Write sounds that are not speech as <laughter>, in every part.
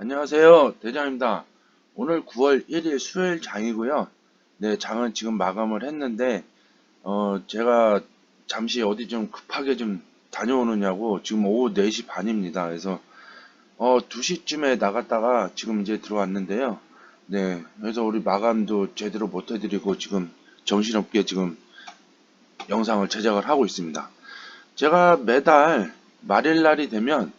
안녕하세요. 대장입니다. 오늘 9월 1일 수요일 장이고요. 네, 장은 지금 마감을 했는데, 어, 제가 잠시 어디 좀 급하게 좀 다녀오느냐고 지금 오후 4시 반입니다. 그래서, 어, 2시쯤에 나갔다가 지금 이제 들어왔는데요. 네, 그래서 우리 마감도 제대로 못 해드리고 지금 정신없게 지금 영상을 제작을 하고 있습니다. 제가 매달 말일 날이 되면,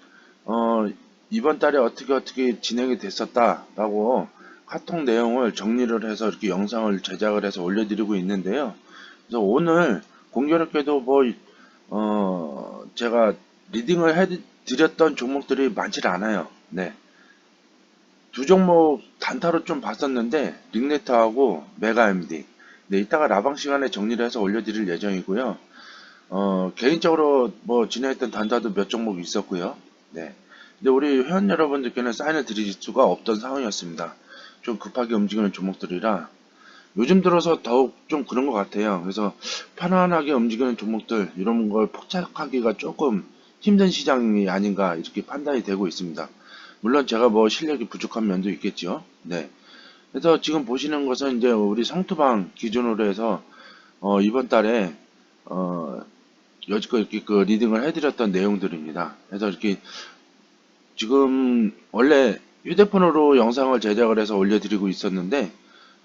어, 이번 달에 어떻게 어떻게 진행이 됐었다라고 카톡 내용을 정리를 해서 이렇게 영상을 제작을 해서 올려드리고 있는데요. 그래서 오늘 공교롭게도 뭐, 어, 제가 리딩을 해드렸던 종목들이 많지 않아요. 네. 두 종목 단타로 좀 봤었는데, 링네트하고 메가MD. 네, 이따가 라방 시간에 정리를 해서 올려드릴 예정이고요. 어, 개인적으로 뭐 진행했던 단타도 몇 종목 있었고요. 네. 근데 우리 회원 여러분들께는 사인을 드릴 수가 없던 상황이었습니다. 좀 급하게 움직이는 종목들이라 요즘 들어서 더욱 좀 그런 것 같아요. 그래서 편안하게 움직이는 종목들 이런 걸 포착하기가 조금 힘든 시장이 아닌가 이렇게 판단이 되고 있습니다. 물론 제가 뭐 실력이 부족한 면도 있겠죠. 네. 그래서 지금 보시는 것은 이제 우리 성투방 기준으로 해서 어 이번 달에 어 여지껏 이렇게 그 리딩을 해드렸던 내용들입니다. 그래서 이렇게 지금 원래 휴대폰으로 영상을 제작을 해서 올려드리고 있었는데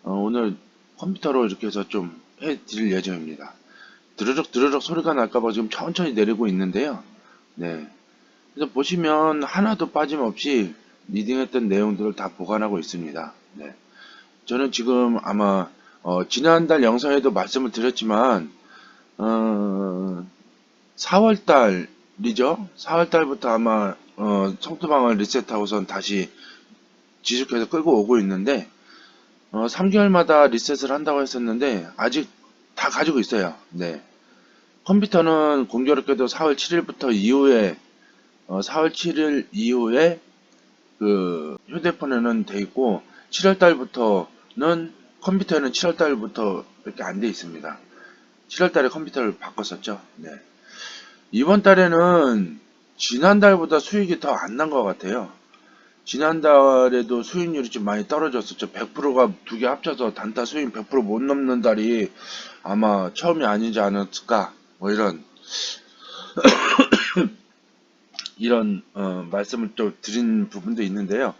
어, 오늘 컴퓨터로 이렇게 해서 좀 해드릴 예정입니다. 드르륵 드르륵 소리가 날까봐 지금 천천히 내리고 있는데요. 네. 그래서 보시면 하나도 빠짐없이 리딩했던 내용들을 다 보관하고 있습니다. 네. 저는 지금 아마 어, 지난달 영상에도 말씀을 드렸지만 어, 4월달이죠. 4월달부터 아마 어, 청투방을 리셋하고선 다시 지속해서 끌고 오고 있는데 어, 3개월마다 리셋을 한다고 했었는데 아직 다 가지고 있어요. 네. 컴퓨터는 공교롭게도 4월 7일부터 이후에 어, 4월 7일 이후에 그 휴대폰에는 돼 있고 7월 달부터는 컴퓨터에는 7월 달부터 이렇게 안 돼 있습니다. 7월 달에 컴퓨터를 바꿨었죠. 네. 이번 달에는 지난달보다 수익이 더 안 난 것 같아요. 지난달에도 수익률이 좀 많이 떨어졌었죠. 100%가 두 개 합쳐서 단타 수익 100%못 넘는 달이 아마 처음이 아니지 않았을까. 뭐 이런 <coughs> 이런 어, 말씀을 또 드린 부분도 있는데요.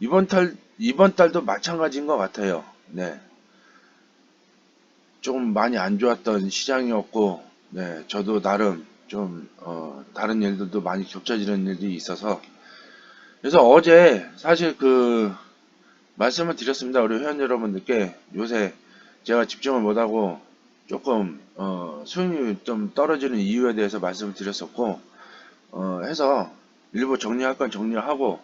이번 달 이번 달도 마찬가지인 것 같아요. 네. 조금 많이 안 좋았던 시장이었고, 네, 저도 나름 좀 어, 다른 일들도 많이 겹쳐지는 일이 있어서. 그래서 어제 사실 그 말씀을 드렸습니다. 우리 회원 여러분들께. 요새 제가 집중을 못하고 조금 어, 수익률이 좀 떨어지는 이유에 대해서 말씀을 드렸었고 어, 해서 일부 정리할 건 정리하고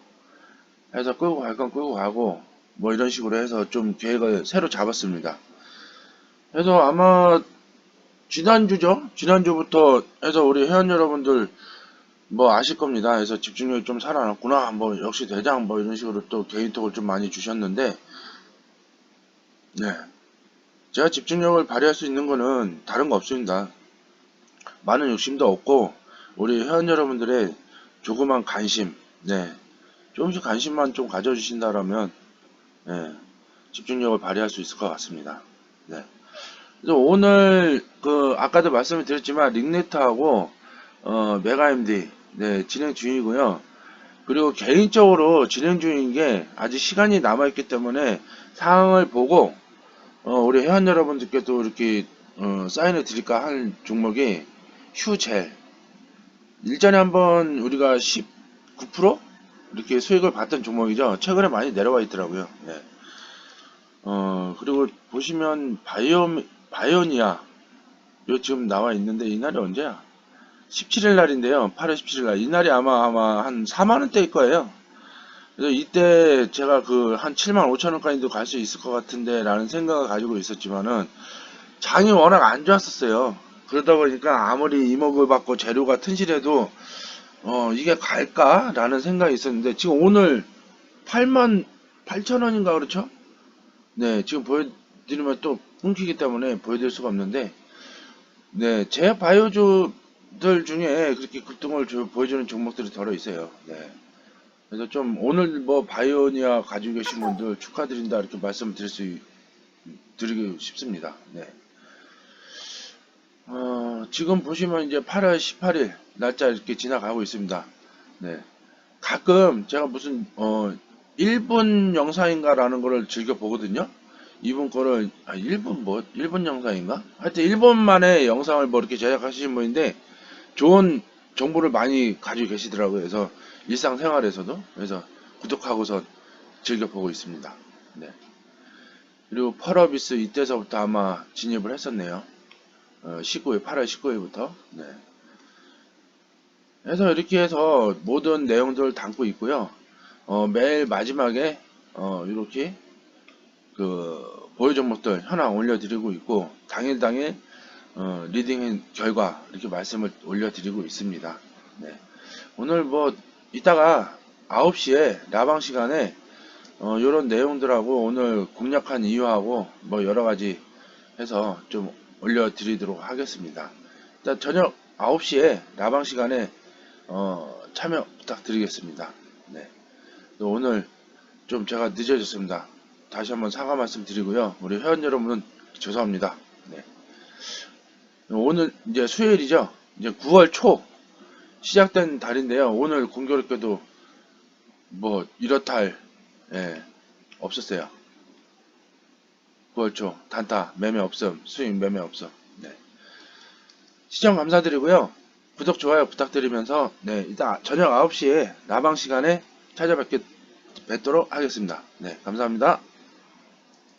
해서 끌고 갈 건 끌고 가고 뭐 이런 식으로 해서 좀 계획을 새로 잡았습니다. 그래서 아마 지난주죠? 지난주부터 해서 우리 회원 여러분들 뭐 아실 겁니다. 그래서 집중력이 좀 살아났구나. 뭐 역시 대장 뭐 이런 식으로 또 개인톡을 좀 많이 주셨는데 네. 제가 집중력을 발휘할 수 있는 거는 다른 거 없습니다. 많은 욕심도 없고 우리 회원 여러분들의 조그만 관심 네. 조금씩 관심만 좀 가져주신다라면 네. 집중력을 발휘할 수 있을 것 같습니다. 네. 그래서 오늘 그 아까도 말씀을 드렸지만 링네트하고 어 메가MD 네 진행 중이고요. 그리고 개인적으로 진행 중인 게 아직 시간이 남아 있기 때문에 상황을 보고 어 우리 회원 여러분들께도 이렇게 어 사인을 드릴까 할 종목이 휴젤 일전에 한번 우리가 19% 이렇게 수익을 봤던 종목이죠. 최근에 많이 내려와 있더라고요. 네. 어 그리고 보시면 바이오 바이오니아 요 지금 나와 있는데 이날이 언제야? 17일 날인데요. 8월 17일 날. 이날이 아마 아마 한 4만 원대일 거예요. 그래서 이때 제가 그 한 7만 5천 원까지도 갈 수 있을 것 같은데 라는 생각을 가지고 있었지만은 장이 워낙 안 좋았었어요. 그러다 보니까 아무리 이목을 받고 재료가 튼실해도 어 이게 갈까? 라는 생각이 있었는데 지금 오늘 8만 8천 원인가 그렇죠? 네, 지금 보여드리면 또 끊기기 때문에 보여드릴 수가 없는데, 네, 제 바이오주들 중에 그렇게 급등을 저- 보여주는 종목들이 덜어 있어요. 네. 그래서 좀 오늘 뭐 바이오니아 가지고 계신 분들 축하드린다 이렇게 말씀을 드릴 수 있- 드리고 싶습니다. 네. 어, 지금 보시면 이제 8월 18일 날짜 이렇게 지나가고 있습니다. 네. 가끔 제가 무슨 어 1분 영상인가라는 거를 즐겨 보거든요. 이분 거를 아 1분 뭐 1분 영상인가? 하여튼 1분 만에 영상을 뭐 이렇게 제작하시는 분인데 좋은 정보를 많이 가지고 계시더라고요. 그래서 일상생활에서도 그래서 구독하고서 즐겨 보고 있습니다. 네. 그리고 펄어비스 이때서부터 아마 진입을 했었네요. 어, 19일, 8월 19일부터. 네. 그래서 이렇게 해서 모든 내용들을 담고 있고요. 어, 매일 마지막에 어, 이렇게 그 보유 종목들 현황 올려드리고 있고 당일 당일 어, 리딩 결과 이렇게 말씀을 올려드리고 있습니다. 네. 오늘 뭐 이따가 9시에 라방 시간에 어, 이런 내용들하고 오늘 공략한 이유하고 뭐 여러 가지 해서 좀 올려드리도록 하겠습니다. 일단 저녁 9시에 라방 시간에 어, 참여 부탁드리겠습니다. 네. 또 오늘 좀 제가 늦어졌습니다. 다시 한번 사과 말씀 드리고요. 우리 회원 여러분은 죄송합니다. 네. 오늘 이제 수요일이죠. 이제 9월 초 시작된 달인데요. 오늘 공교롭게도 뭐 이렇다 할 예, 없었어요. 9월 초 단타 매매 없음 수익 매매 없음. 네. 시청 감사드리고요. 구독 좋아요 부탁드리면서 네 이따 저녁 9시에 라방 시간에 찾아뵙게 뵙도록 하겠습니다. 네 감사합니다.